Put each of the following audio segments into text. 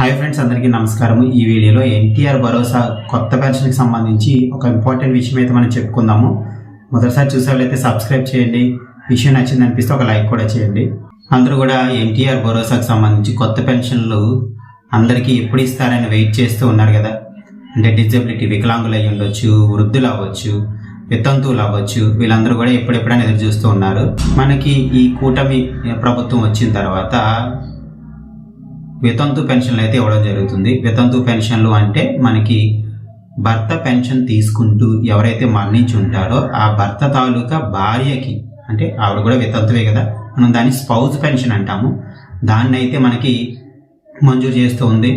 Hi friends అందరికీ నమస్కారం ఈ వీడియోలో ఎన్టీఆర్ భరోసా కొత్త పెన్షన్కి సంబంధించి ఒక ఇంపార్టెంట్ విషయం అయితే మనం చెప్పుకుందాము. మొదటిసారి చూసేవాళ్ళైతే సబ్స్క్రైబ్ చేయండి. విషయం నచ్చింది అనిపిస్తే ఒక లైక్ కూడా చేయండి. అందరూ కూడా ఎన్టీఆర్ భరోసాకు సంబంధించి కొత్త పెన్షన్లు అందరికీ ఎప్పుడు ఇస్తారని వెయిట్ చేస్తూ ఉన్నారు కదా. అంటే డిజబిలిటీ వికలాంగులు అయ్యి ఉండొచ్చు వృద్ధులు అవ్వచ్చు వితంతువులు అవ్వచ్చు వీళ్ళందరూ కూడా ఎప్పుడెప్పుడైనా ఎదురు చూస్తూ ఉన్నారు. మనకి ఈ కూటమి ప్రభుత్వం వచ్చిన తర్వాత వితంతు పెన్షన్లు అయితే ఇవ్వడం జరుగుతుంది. వితంతు పెన్షన్లు అంటే మనకి భర్త పెన్షన్ తీసుకుంటూ ఎవరైతే మరణించి ఉంటారో ఆ భర్త తాలూకా భార్యకి అంటే ఆవిడ కూడా వితంతువే కదా మనం దాన్ని స్పౌజ్ పెన్షన్ అంటాము. దాన్ని అయితే మనకి మంజూరు చేస్తూ ఉంది.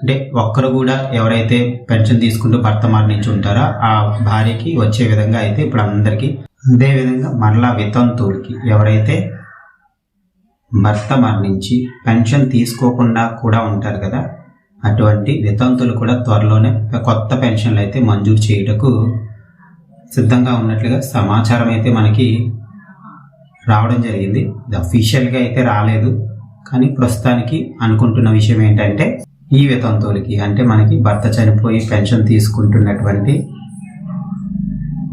అంటే ఒక్కరు కూడా ఎవరైతే పెన్షన్ తీసుకుంటూ భర్త మరణించి ఉంటారో ఆ భార్యకి వచ్చే విధంగా అయితే ఇప్పుడు అందరికీ అదేవిధంగా మరలా వితంతువులకి ఎవరైతే భర్త మరణించి పెన్షన్ తీసుకోకుండా కూడా ఉంటారు కదా. అటువంటి వితంతులు కూడా త్వరలోనే కొత్త పెన్షన్లు అయితే మంజూరు చేయుటకు సిద్ధంగా ఉన్నట్లుగా సమాచారం అయితే మనకి రావడం జరిగింది. ఇది అఫీషియల్గా అయితే రాలేదు. కానీ ప్రస్తుతానికి అనుకుంటున్న విషయం ఏంటంటే ఈ వితంతువులకి అంటే మనకి భర్త చనిపోయి పెన్షన్ తీసుకుంటున్నటువంటి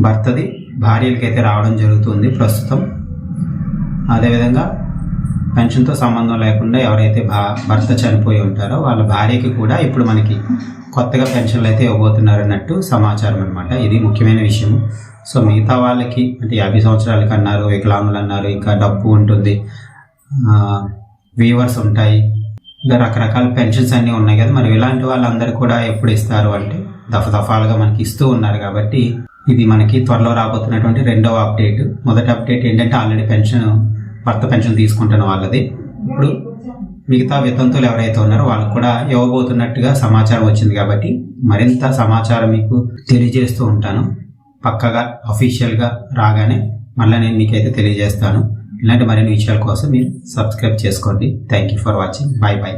భర్తది భార్యలకైతే రావడం జరుగుతుంది ప్రస్తుతం. అదేవిధంగా పెన్షన్తో సంబంధం లేకుండా ఎవరైతే భా భర్త చనిపోయి ఉంటారో వాళ్ళ భార్యకి కూడా ఇప్పుడు మనకి కొత్తగా పెన్షన్లు అయితే ఇవ్వబోతున్నారు అన్నట్టు సమాచారం అనమాట ఇది ముఖ్యమైన విషయం సో మిగతా వాళ్ళకి అంటే యాభై సంవత్సరాలకి అన్నారు వికలాంగులు అన్నారు ఇంకా డబ్బు ఉంటుంది వీవర్స్ ఉంటాయి ఇంకా రకరకాల పెన్షన్స్ అన్నీ ఉన్నాయి కదా. మరి ఇలాంటి వాళ్ళందరూ కూడా ఎప్పుడు ఇస్తారు అంటే దఫ దఫాలుగా మనకి ఇస్తూ ఉన్నారు కాబట్టి ఇది మనకి త్వరలో రాబోతున్నటువంటి రెండవ అప్డేట్. మొదటి అప్డేట్ ఏంటంటే ఆల్రెడీ పెన్షన్ భర్త పెన్షన్ తీసుకుంటున్న వాళ్ళది. ఇప్పుడు మిగతా వితంతులు ఎవరైతే ఉన్నారో వాళ్ళకు కూడా ఇవ్వబోతున్నట్టుగా సమాచారం వచ్చింది కాబట్టి మరింత సమాచారం మీకు తెలియజేస్తూ ఉంటాను. పక్కగా అఫీషియల్గా రాగానే మళ్ళీ నేను మీకైతే తెలియజేస్తాను. ఇలాంటి మరిన్ని విషయాల కోసం మీరు సబ్స్క్రైబ్ చేసుకోండి. Thank you for watching bye bye